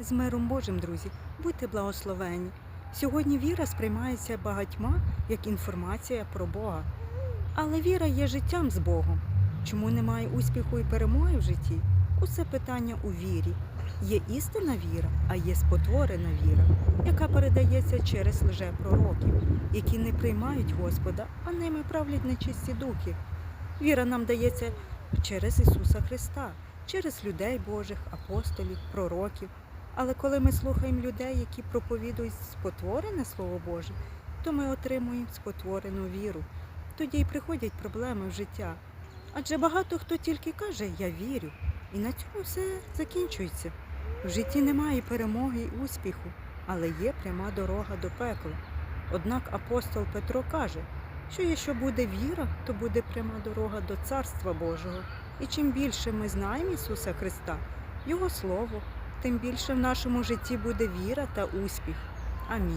З миром Божим, друзі, будьте благословені. Сьогодні віра сприймається багатьма як інформація про Бога. Але віра є життям з Богом. Чому немає успіху і перемоги в житті? Усе питання у вірі. Є істинна віра, а є спотворена віра, яка передається через лжепророків, які не приймають Господа, а ними правлять нечисті духи. Віра нам дається через Ісуса Христа, через людей Божих, апостолів, пророків. Але коли ми слухаємо людей, які проповідують спотворене Слово Боже, то ми отримуємо спотворену віру. Тоді й приходять проблеми в життя. Адже багато хто тільки каже Я вірю, і на цьому все закінчується. В житті немає перемоги і успіху, але є пряма дорога до пекла. Однак апостол Петро каже, що якщо буде віра, то буде пряма дорога до Царства Божого. І чим більше ми знаємо Ісуса Христа, Його Слово, тим більше в нашому житті буде віра та успіх. Амінь.